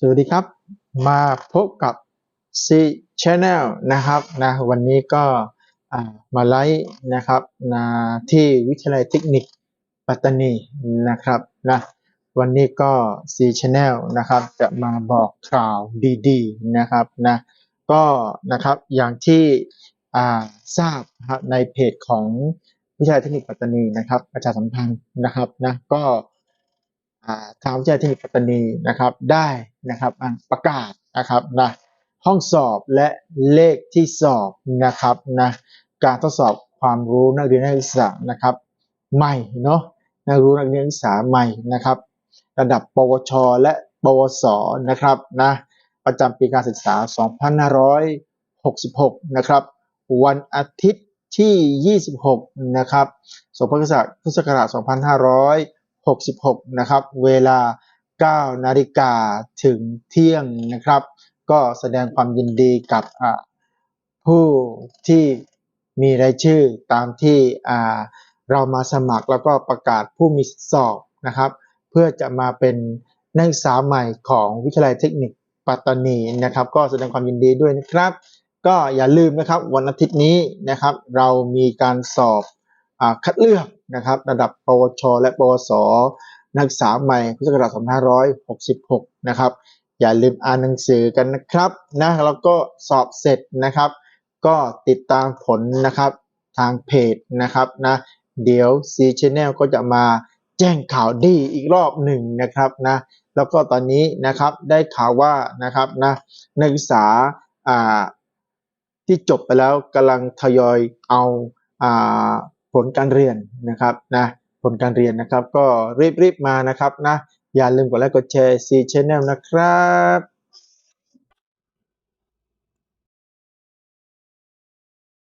สวัสดีครับ มาพบกับ C Channel นะครับนะวันนี้ก็มาไลฟ์นะครับนะที่วิทยาลัยเทคนิคปัตตานีนะครับนะวันนี้ก็ C Channel นะครับจะมาบอกข่าวดีๆนะครับนะก็นะครับอย่างที่ทราบนะครับในเพจของวิทยาลัยเทคนิคปัตตานีนะครับประชาสัมพันธ์นะครับนะก็ ทางวิทยาเทคนิคปัตตานีนะครับได้นะครับประกาศนะครับนะห้องสอบและเลขที่สอบนะครับนะการทดสอบความรู้นักเรียนนักศึกษานะครับใหม่เนาะนักรู้นักเรียนนักศึกษาใหม่นะครับ ระดับปวช และปวสนะครับนะประจำปีการศึกษา 2566 นะครับ วันอาทิตย์ที่ 26 นะครับพุทธศักราช 2566 นะครับ เวลา 9 นาฬิกาถึงเที่ยงนะครับ ก็แสดงความยินดีกับผู้ที่มีรายชื่อตามที่เรามาสมัครแล้วก็ประกาศผู้มีสอบนะครับ เพื่อจะมาเป็นนักศึกษาใหม่ของวิทยาลัยเทคนิคปัตตานีนะครับ ก็แสดงความยินดีด้วยนะครับ ก็อย่าลืมนะครับวันอาทิตย์นี้นะครับ เรามีการสอบ คัดเลือกนะครับระดับปวช และปวส นักศึกษาใหม่พุทธศักราช2566 นะครับ อย่าลืมอ่านหนังสือกันนะครับนะแล้วก็สอบเสร็จนะครับ ก็ติดตามผลนะครับทางเพจนะครับนะเดี๋ยว C Channel ก็จะมาแจ้งข่าวดีอีกรอบหนึ่งนะครับนะแล้วก็ตอนนี้นะครับได้ข่าวว่านะครับนะนักศึกษาอ่าที่จบไปแล้วกำลังทยอยเอาอ่า ผลการเรียนนะครับนะผลการเรียนนะครับ ก็รีบๆมานะครับนะอย่าลืมกดไลค์กดแชร์ซีชแนลนะครับ